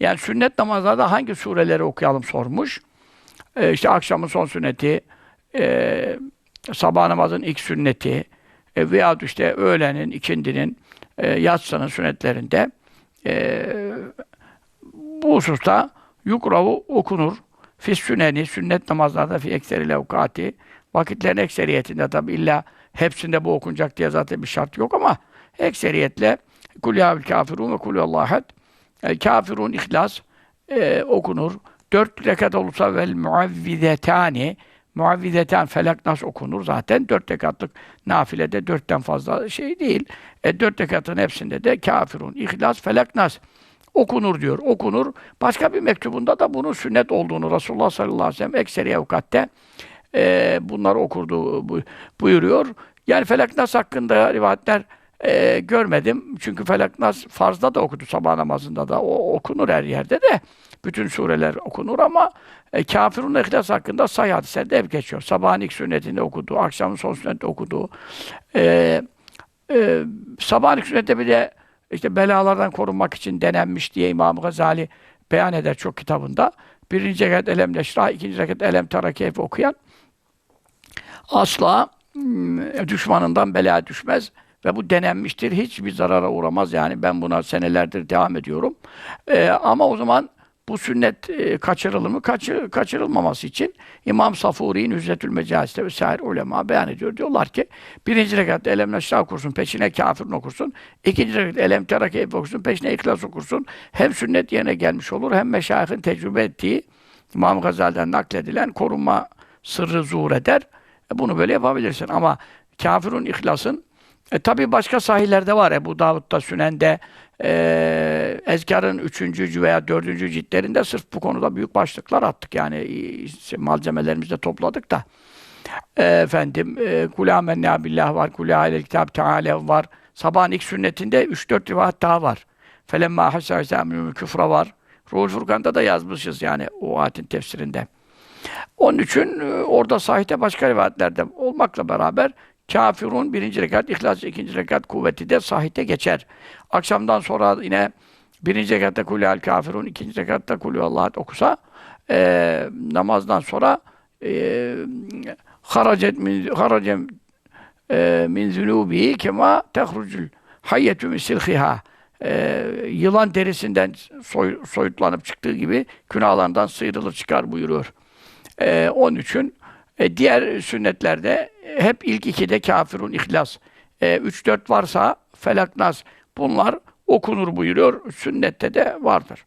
Yani sünnet namazlarda hangi sureleri okuyalım sormuş. E, işte akşamın son sünneti, e, sabah namazın ilk sünneti e, veyahut işte öğlenin, ikindinin, e, yatsının sünnetlerinde e, bu hususta yukravu okunur. Fis süneni, sünnet namazlarda fi ekseri levkati, vakitlerin ekseriyetinde tabi illa hepsinde bu okunacak diye zaten bir şart yok ama ekseriyetle kul yâvel kafirun ve kul yallâhed e, kafirun ihlas e, okunur. Dört rekat olursa vel muavvidetani muavvideten felak nas okunur zaten. Dört rekatlık nafilede dörtten fazla şey değil. E, dört rekatın hepsinde de kafirun, ihlas, felak nas okunur diyor. Okunur. Başka bir mektubunda da bunun sünnet olduğunu Resulullah sallallahu aleyhi ve sellem ekseri evkatte e, bunları okurdu bu, buyuruyor. Yani Felak Nas hakkında rivayetler e, görmedim. Çünkü Felak Nas farzda da okudu sabah namazında da. O okunur her yerde de. Bütün sureler okunur ama e, kafirun ihlas hakkında sahih hadislerde hep geçiyor. Sabahın ilk sünnetinde okudu, akşamın son sünnetinde okudu. E, e, sabahın ilk sünnette bir de işte belalardan korunmak için denenmiş diye İmam Gazali beyan eder çok kitabında. Birinci rekat elem neşrah, ikinci rekat elem terakeyf okuyan asla hmm, düşmanından bela düşmez ve bu denenmiştir. Hiçbir zarara uğramaz. Yani ben buna senelerdir devam ediyorum. Ee, ama o zaman bu sünnet e, kaçırılır mı? Kaçır, kaçırılmaması için İmam Safuri'nin Üzzetül Mecalis'te ve sair ulema beyan ediyor. Diyorlar ki birinci rekatta Elem Neşrah okursun, peşine kafirin okursun. İkinci rekatta Elem Terake okursun, peşine İhlas okursun. Hem sünnet yerine gelmiş olur, hem meşayihin tecrübe ettiği İmam Gazali'den nakledilen korunma sırrı zuhur eder. E, bunu böyle yapabilirsin. Ama kafirun ihlasın e, tabi başka sahillerde var. Ebu Davud'da, Sünen'de, e, Ezkar'ın üçüncü veya dördüncü ciltlerinde sırf bu konuda büyük başlıklar attık. Yani e, malzemelerimizi de topladık da. E, efendim, e, Kulâ mennâ billah var, Kulâ alel kitâb teâlâ var. Sabahın ilk sünnetinde 3-4 rivayet daha var. Felemmâ hasâ küfra var. Ruhul Furkan'da da yazmışız yani o ayetin tefsirinde. Onun için e, orada sahite başka rivayetlerde olmakla beraber kafirun birinci rekat, ihlas ikinci rekat kuvveti de sahite geçer. Akşamdan sonra yine birinci rekatta kulüel kafirun, ikinci rekatta kulü Allah okusa e, namazdan sonra e, haracet min haracem e, min zunubi kema tehrucul hayyetü misilhiha e, yılan derisinden soy, soyutlanıp çıktığı gibi günahlarından sıyrılır çıkar buyuruyor. E, onun için e, diğer sünnetlerde hep ilk ikide kafirun ihlas. E, üç dört varsa felak nas bunlar okunur buyuruyor. Sünnette de vardır.